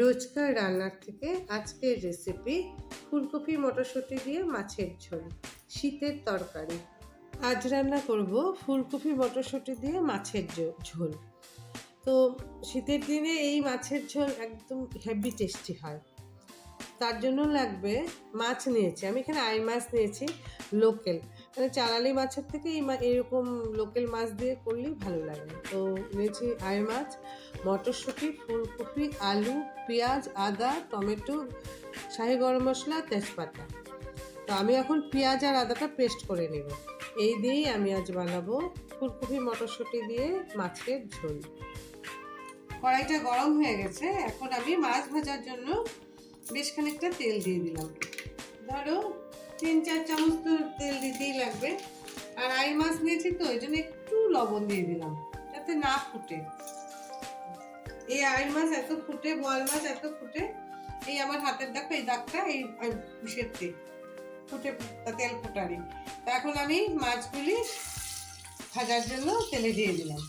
রোজকার রান্নার থেকে আজকের রেসিপি ফুলকপি, মটরশুঁটি দিয়ে মাছের ঝোল, শীতের তরকারি। আজ রান্না করব ফুলকপি, মটরশুঁটি দিয়ে মাছের ঝোল। তো শীতের দিনে এই মাছের ঝোল একদম হেভি টেস্টি হয়। তার জন্য লাগবে মাছ নিয়েছি। আমি এখানে আই মাছ নিয়েছি, লোকেল। মানে চালালি মাছের থেকে এরকম লোকাল মাছ দিয়ে করলেই ভালো লাগে। তো নিয়েছি আই মাছ, মটরশুঁটি, ফুলকপি, আলু, পেঁয়াজ, আদা, টমেটো, শাহি গরম মশলা, তেজপাতা। তো আমি এখন পেঁয়াজ আর আদাটা পেস্ট করে নেব। এই দিয়েই আমি আজ বানাবো ফুলকপি, মটরশুঁটি দিয়ে মাছের ঝোল। কড়াইটা গরম হয়ে গেছে, এখন আমি মাছ ভাজার জন্য বেশ খানিকটা তেল দিয়ে দিলাম। ধরো তিন চার চামচ তো তেল দিতেই লাগবে। আর আই মাছ নিয়েছি তো, ওই জন্য একটু লবণ দিয়ে দিলাম, যাতে না ফুটে। এই আই মাছ এত ফুটে, বোয়াল মাছ এত ফুটে, এই আমার হাতের দেখো, এই দাগটা, এই তেল ফুটে তেল ফুটারি তো এখন আমি মাছগুলি ভাজার জন্য তেলে দিয়ে দিলাম।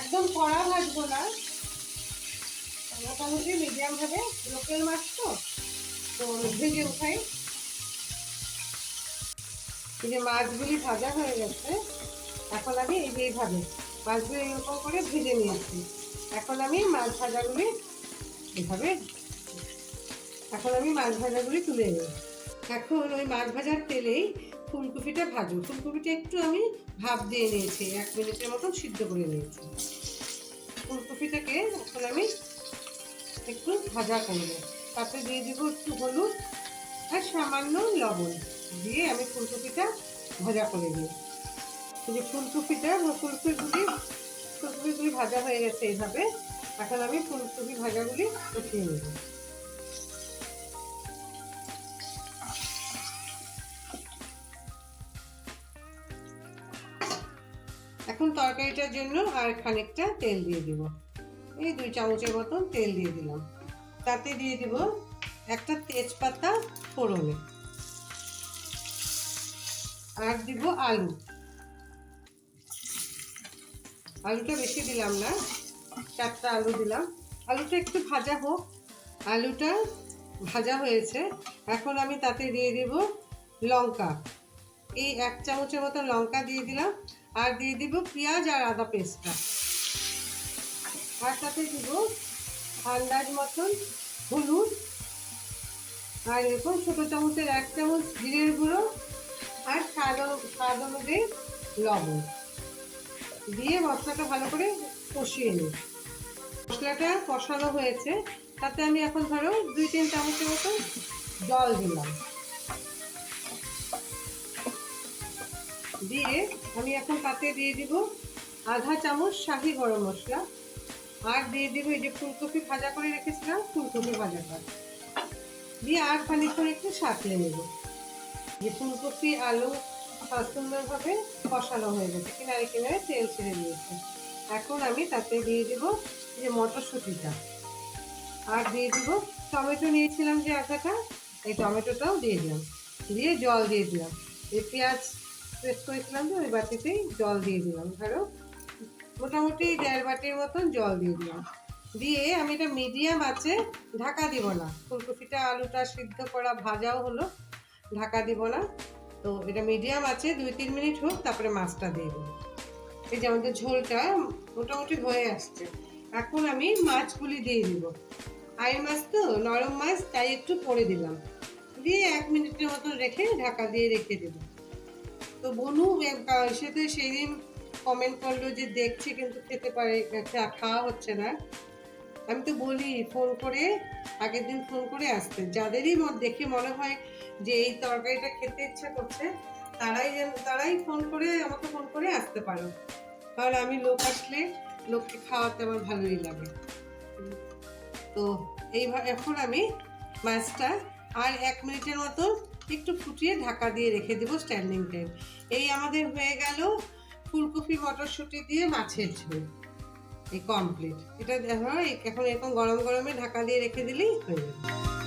একদম কড়া ভাজবো না মোটামুটি মিডিয়াম ভাবে লোকাল মাছ তো তো ভেজে উঠাই। এই যে মাছগুলি ভাজা হয়ে গেছে, এখন আমি এই যে এইভাবে মাছগুলি এরকম করে ভেজে নিয়েছি এখন আমি মাছ ভাজাগুলি এভাবে, এখন আমি মাছ ভাজাগুলি তুলে নেব। এখন ওই মাছ ভাজার তেলেই ফুলকপিটা ভাজবো। ফুলকপিটা একটু আমি ভাপ দিয়ে নিয়েছি, এক মিনিটের মতন সিদ্ধ করে নিয়েছি। ফুলকপিটাকে এখন আমি একটু ভাজা করব তাতে দিয়ে দেবো একটু হলুদ আর সামান্য লবণ। দিয়ে আমি ফুলকপিটা ভাজা করে দিই যে ফুলকপিটা ফুলকপিগুলি ফুলকপিগুলি ভাজা হয়ে গেছে এইভাবে, এখন আমি ফুলকপি ভাজাগুলি উঠিয়ে নেব। এখন তরকারিটার জন্য আর খানিকটা তেল দিয়ে দিব। এই দুই চামচের মতন তেল দিয়ে দিলাম। তাতে দিয়ে দিব একটা তেজপাতা ফোড়নে। আর দিব আলু। আলুটা বেশি দিলাম না, চারটা আলু দিলাম। আলুটা একটু ভাজা হোক, আলুটা ভাজা হয়েছে। এখন আমি তাতে দিয়ে দেব লঙ্কা। এই এক চামচের মতো লঙ্কা দিয়ে দিলাম। আর দিয়ে দিব পেঁয়াজ আর আদা পেস্টটা। আর সাথে দিব আন্দাজ মতন হলুদ। আর এরকম ছোটো চামচের এক চামচ জিরের গুঁড়ো আর স্বাদ স্বাদ অনুযায়ী লবণ। দিয়ে মশলাটা ভালো করে কষিয়ে নিই। মশলাটা কষানো হয়েছে, তাতে আমি এখন ধরো দুই তিন চামচের মতো জল দিলাম। দিয়ে আমি এখন তাতে দিয়ে দিব আধা চামচ শাহি গরম মশলা। আর দিয়ে দিব এই যে ফুলকপি ভাজা করে রেখেছিলাম, ফুলকপি ভাজাটা দিয়ে আর করে একটু সাঁতলে নেব। যে ফুলকপি, আলু সুন্দরভাবে কষানো হয়ে গেছে কিনারে কিনারে তেল ছেড়ে দিয়েছে। এখন আমি তাতে দিয়ে দেব যে মটরশুঁটিটা। আর দিয়ে দিব টমেটো, নিয়েছিলাম যে আটাটা, এই টমেটোটাও দিয়ে দিলাম। দিয়ে জল দিয়ে দিলাম। এই পেঁয়াজ পেস্ট করেছিলাম তো ওই বাটিতেই জল দিয়ে দিলাম। ধরো মোটামুটি দেড় বাটির মতন জল দিয়ে দিলাম। দিয়ে আমি এটা মিডিয়াম আছে, ঢাকা দিব না। ফুলকপিটা, আলুটা সিদ্ধ করা, ভাজাও হলো, ঢাকা দিব না। তো এটা মিডিয়াম আছে, দুই তিন মিনিট হোক, তারপরে মাছটা দিয়ে দেবো। এই যে আমাদের ঝোলটা মোটামুটি হয়ে আসছে। এখন আমি মাছগুলি দিয়ে দিব। আই মাছ তো, নরম মাছ, তাই একটু পরে দিলাম। দিয়ে এক মিনিটের মতন রেখে ঢাকা দিয়ে রেখে দেবো। তো বনু সেটা সেই দিন কমেন্ট করল যে দেখছে কিন্তু খেতে পারে খাওয়া হচ্ছে না। আমি তো বলি ফোন করে, আগের দিন ফোন করে আসতে। যাদেরই দেখে মনে হয় যে এই তরকারিটা খেতে ইচ্ছা করছে, তারাই যেন, তারাই ফোন করে, আমাকে ফোন করে আসতে পারো। কারণ আমি লোক আসলে, লোককে খাওয়াতে আমার ভালোই লাগে। তো এইভাবে এখন আমি মাছটা আর এক মিনিটের মতো একটু ফুটিয়ে ঢাকা দিয়ে রেখে দেবো স্ট্যান্ডিং টাইম এই আমাদের হয়ে গেল ফুলকপি, মটরশুঁটি দিয়ে মাছের ঝোল। এই কমপ্লিট এটা দেখো এখন এরকম গরম গরমে ঢাকা দিয়ে রেখে দিলেই হয়ে যাবে।